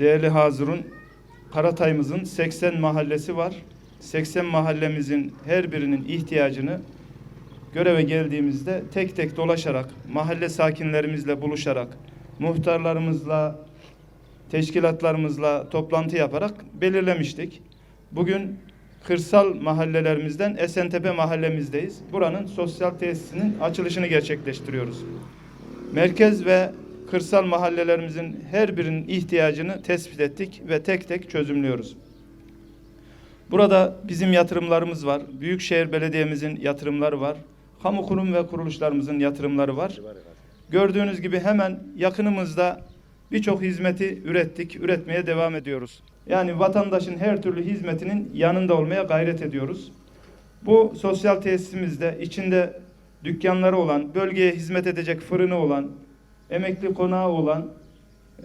Değerli Hazırun, Karatay'ımızın 80 mahallesi var. 80 mahallemizin her birinin ihtiyacını göreve geldiğimizde tek tek dolaşarak, mahalle sakinlerimizle buluşarak, muhtarlarımızla, teşkilatlarımızla toplantı yaparak belirlemiştik. Bugün kırsal mahallelerimizden Esentepe mahallemizdeyiz. Buranın sosyal tesisinin açılışını gerçekleştiriyoruz. Merkez ve kırsal mahallelerimizin her birinin ihtiyacını tespit ettik ve tek tek çözümlüyoruz. Burada bizim yatırımlarımız var. Büyükşehir Belediye'mizin yatırımları var. Kamu kurum ve kuruluşlarımızın yatırımları var. Gördüğünüz gibi hemen yakınımızda birçok hizmeti ürettik, üretmeye devam ediyoruz. Yani vatandaşın her türlü hizmetinin yanında olmaya gayret ediyoruz. Bu sosyal tesisimizde içinde dükkanları olan, bölgeye hizmet edecek fırını olan, emekli konağı olan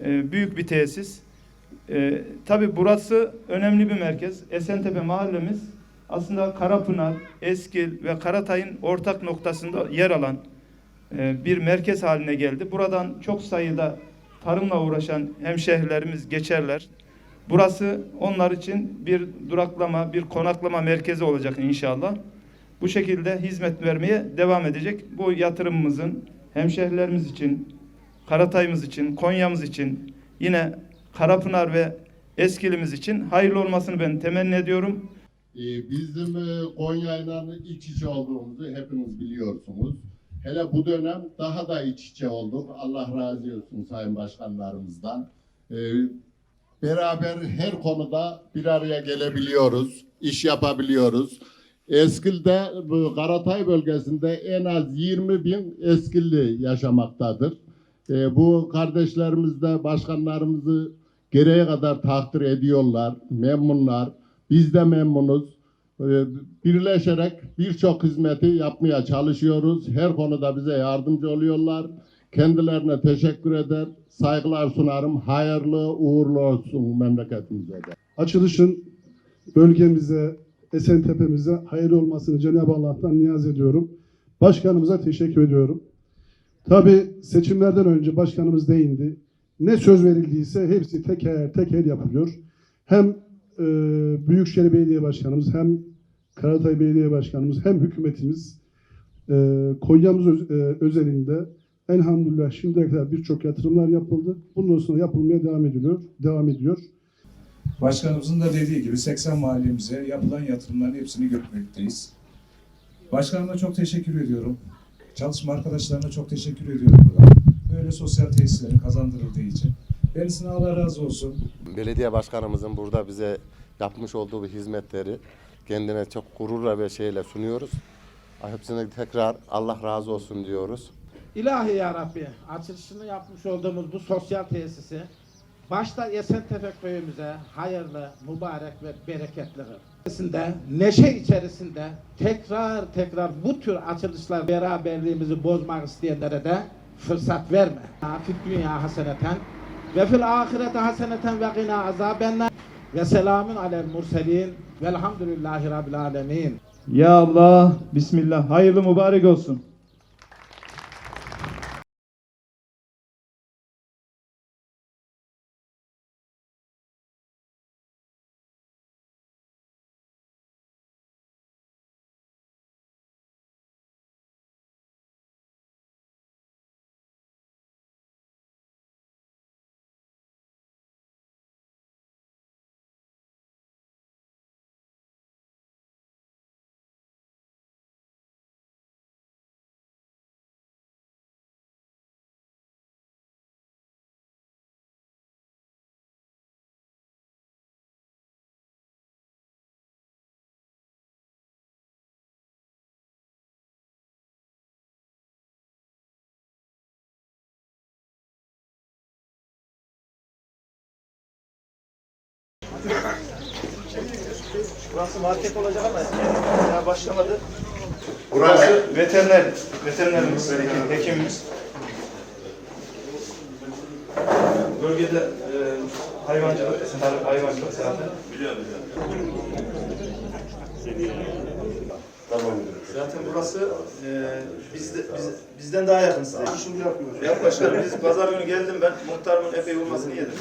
e, büyük bir tesis. E, tabii burası önemli bir merkez. Esentepe mahallemiz aslında Karapınar, Eskil ve Karatay'ın ortak noktasında yer alan e, bir merkez haline geldi. Buradan çok sayıda tarımla uğraşan hemşehrilerimiz geçerler. Burası onlar için bir duraklama, bir konaklama merkezi olacak inşallah. Bu şekilde hizmet vermeye devam edecek. Bu yatırımımızın hemşehrilerimiz için, Karatay'ımız için, Konya'mız için, yine Karapınar ve Eskilimiz için hayırlı olmasını ben temenni ediyorum. Ee, Bizim e, Konya'yla iç içe olduğumuzu hepiniz biliyorsunuz. Hele bu dönem daha da iç içe olduk. Allah razı olsun Sayın Başkanlarımızdan. Ee, Beraber her konuda bir araya gelebiliyoruz, iş yapabiliyoruz. Eskil'de, Karatay bölgesinde en az 20 bin Eskilli yaşamaktadır. Ee, bu kardeşlerimiz de başkanlarımızı gereğe kadar takdir ediyorlar, memnunlar. Biz de memnunuz. Ee, birleşerek birçok hizmeti yapmaya çalışıyoruz. Her konuda bize yardımcı oluyorlar. Kendilerine teşekkür eder, saygılar sunarım. Hayırlı uğurlu olsun memleketimize de. Açılışın bölgemize, Esentepe'mize hayırlı olmasını Cenab-ı Allah'tan niyaz ediyorum. Başkanımıza teşekkür ediyorum. Tabi seçimlerden önce başkanımız değindi. Ne söz verildiyse hepsi teker teker yapılıyor. Hem e, Büyükşehir Belediye Başkanımız hem Karatay Belediye Başkanımız hem hükümetimiz e, Konya'mız öz- e, özelinde elhamdülillah şimdiye kadar birçok yatırımlar yapıldı. Bundan sonra yapılmaya devam ediliyor. Devam ediyor. Başkanımızın da dediği gibi 80 mahallemize yapılan yatırımların hepsini görmekteyiz. Başkanıma çok teşekkür ediyorum. Çalışma arkadaşlarına çok teşekkür ediyorum burada. Böyle sosyal tesislerin kazandırıldığı için. Kendisine Allah razı olsun. belediye başkanımızın burada bize yapmış olduğu bu hizmetleri kendine çok gururla ve şeyle sunuyoruz. Hepsine tekrar Allah razı olsun diyoruz. İlahi ya Rabbi, açılışını yapmış olduğumuz bu sosyal tesisi başta Esentepe köyümüze hayırlı, mübarek ve bereketli kıl. Neşe içerisinde tekrar tekrar bu tür açılışlar beraberliğimizi bozmak isteyenlere de fırsat verme. Fid dünya haseneten ve fil ahirete haseneten ve gina azabennar ve selamun alel murselin velhamdülillahi rabbil alemin. Ya Allah, Bismillah. Hayırlı mübarek olsun. Burası market olacak ama daha başlamadı. Burası veteriner, veterinerimiz, hekimimiz. Bölgede e, hayvancılık, tarım hayvancılık zaten. Tamam. Zaten burası e, bizde, biz, bizden daha yakın size. Şimdi yapıyoruz. Ya başkanım biz pazar günü geldim ben muhtarımın epey olmasını yedim.